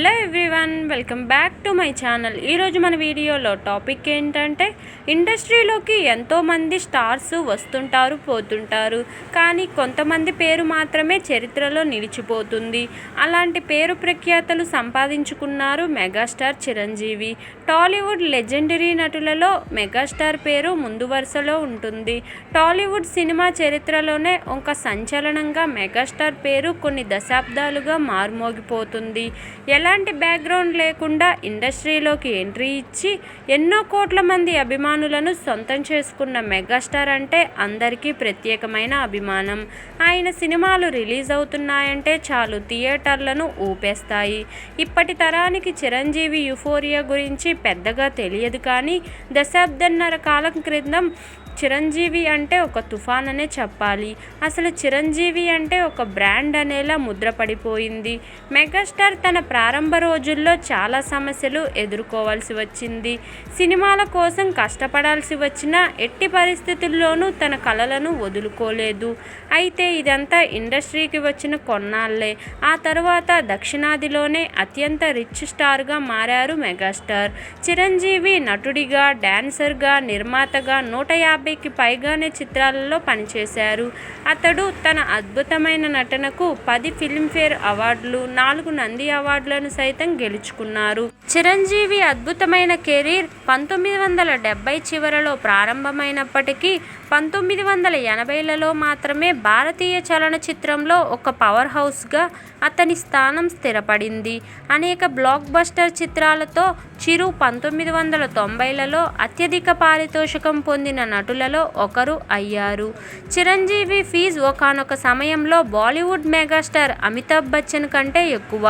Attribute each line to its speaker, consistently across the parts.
Speaker 1: sizlerle everyone welcome back to my channel ఈరోజు మన వీడియోలో టాపిక్ ఏంటంటే ఇండస్ట్రీలోకి ఎంతోమంది స్టార్స్ వస్తుంటారు పోతుంటారు. కానీ కొంతమంది పేరు మాత్రమే చరిత్రలో నిలిచిపోతుంది. అలాంటి పేరు ప్రఖ్యాతలు సంపాదించుకున్నారు మెగాస్టార్ చిరంజీవి. టాలీవుడ్ లెజెండరీ నటులలో మెగాస్టార్ పేరు ముందు వరుసలో ఉంటుంది. టాలీవుడ్ సినిమా చరిత్రలోనే ఒక సంచలనంగా మెగాస్టార్ పేరు కొన్ని దశాబ్దాలుగా మారుమోగిపోతుంది. ఎలాంటి బ్యాక్ బ్యాక్గ్రౌండ్ లేకుండా ఇండస్ట్రీలోకి ఎంట్రీ ఇచ్చి ఎన్నో కోట్ల మంది అభిమానులను సొంతం చేసుకున్న మెగాస్టార్ అంటే అందరికీ ప్రత్యేకమైన అభిమానం. ఆయన సినిమాలు రిలీజ్ అవుతున్నాయంటే చాలు థియేటర్లను ఊపేస్తాయి. ఇప్పటి తరానికి చిరంజీవి యుఫోరియా గురించి పెద్దగా తెలియదు కానీ దశాబ్దన్నర కాలం క్రితం చిరంజీవి అంటే ఒక తుఫాన్ అనే చెప్పాలి. అసలు చిరంజీవి అంటే ఒక బ్రాండ్ అనేలా ముద్రపడిపోయింది మెగాస్టార్ తన ప్రారంభ రోజుల్లో చాలా సమస్యలు ఎదుర్కోవాల్సి వచ్చింది. సినిమాల కోసం కష్టపడాల్సి వచ్చినా ఎట్టి పరిస్థితుల్లోనూ తన కళలను వదులుకోలేదు. అయితే ఇదంతా ఇండస్ట్రీకి వచ్చిన కొన్నాళ్ళే ఆ తర్వాత దక్షిణాదిలోనే అత్యంత రిచ్ స్టార్గా మారారు మెగాస్టార్. చిరంజీవి నటుడిగా డాన్సర్గా నిర్మాతగా నూట యాభై యాభైకి పైగానే చిత్రాలలో పనిచేశారు. అతడు తన అద్భుతమైన నటనకు పది ఫిల్మ్ఫేర్ అవార్డులు నాలుగు నంది అవార్డులను సైతం గెలుచుకున్నారు. చిరంజీవి అద్భుతమైన కెరీర్ పంతొమ్మిది వందల డెబ్బై చివరలో ప్రారంభమైనప్పటికీ పంతొమ్మిది వందల ఎనభైలలో మాత్రమే భారతీయ చలనచిత్రంలో ఒక పవర్ హౌస్గా అతని స్థానం స్థిరపడింది. అనేక బ్లాక్ బస్టర్ చిత్రాలతో చిరు పంతొమ్మిది వందల తొంభైలలో అత్యధిక పారితోషికం పొందిన నటులలో ఒకరు అయ్యారు. చిరంజీవి ఫీజ్ ఒకనొక సమయంలో బాలీవుడ్ మెగాస్టార్ అమితాబ్ బచ్చన్ కంటే ఎక్కువ.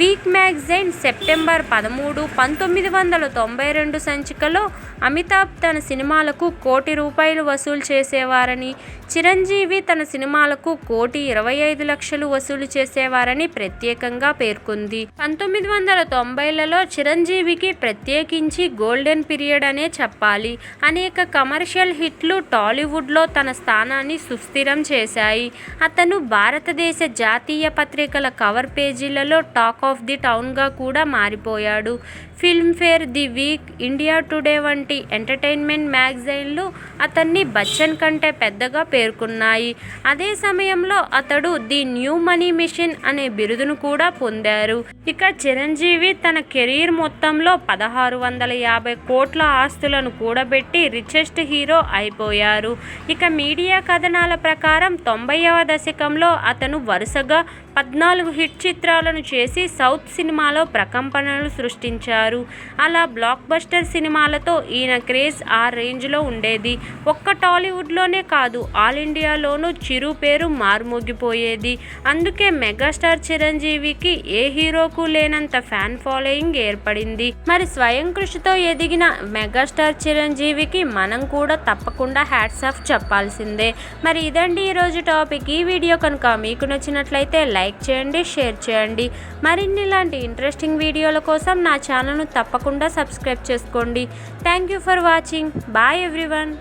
Speaker 1: వీక్ మ్యాగజైన్ సెప్టెంబర్ పదమూడు పంతొమ్మిది వందల తొంభై రెండు సంచికలో అమితాబ్ తన సినిమాలకు కోటి రూపాయలు వసూలు చేసేవారని చిరంజీవి తన సినిమాలకు కోటి ఇరవై ఐదు లక్షలు వసూలు చేసేవారని ప్రత్యేకంగా పేర్కొంది. పంతొమ్మిది వందల తొంభైలలో చిరంజీవికి ప్రత్యేకించి గోల్డెన్ పీరియడ్ అనే చెప్పాలి. అనేక కమర్షియల్ హిట్లు టాలీవుడ్లో తన స్థానాన్ని సుస్థిరం చేశాయి. అతను భారతదేశ జాతీయ పత్రికల కవర్ పేజీలలో టాక్ ఆఫ్ ది టౌన్గా కూడా మారిపోయాడు. Filmfare the week India today వంటి ఎంటర్టైన్మెంట్ మ్యాగజైన్లు అతన్ని బచ్చన్ కంటే పెద్దగా పేర్కొన్నాయి. అదే సమయంలో అతడు ది న్యూ మనీ మిషన్ అనే బిరుదును కూడా పొందారు. ఇక చిరంజీవి తన కెరీర్ మొత్తంలో పదహారు వందల యాభై కోట్ల ఆస్తులను కూడబెట్టి రిచెస్ట్ హీరో అయిపోయారు. ఇక మీడియా కథనాల ప్రకారం తొంభైవ దశకంలో అతను వరుసగా పద్నాలుగు హిట్ చిత్రాలను చేసి సౌత్ సినిమాలో ప్రకంపనలు సృష్టించారు. అలా బ్లాక్ బస్టర్ సినిమాలతో ఈయన క్రేజ్ ఆ రేంజ్లో ఉండేది. ఒక్క టాలీవుడ్లోనే కాదు ఆల్ ఇండియాలోనూ చిరు పేరు మారుమోగిపోయేది. అందుకే మెగాస్టార్ చిరంజీవికి ఏ హీరోకు లేనంత ఫ్యాన్ ఫాలోయింగ్ ఏర్పడింది. మరి స్వయం కృషితో ఎదిగిన మెగాస్టార్ చిరంజీవికి మనం కూడా తప్పకుండా హ్యాట్స్ ఆఫ్ చెప్పాల్సిందే. మరి ఇదండి ఈరోజు టాపిక్. ఈ వీడియో కనుక మీకు నచ్చినట్లయితే లైక్ చేయండి షేర్ చేయండి. మరిన్ని ఇలాంటి ఇంట్రెస్టింగ్ వీడియోల కోసం నా ఛానల్ను తప్పకుండా సబ్స్క్రైబ్ చేసుకోండి. Thank Thank you for watching. Bye everyone.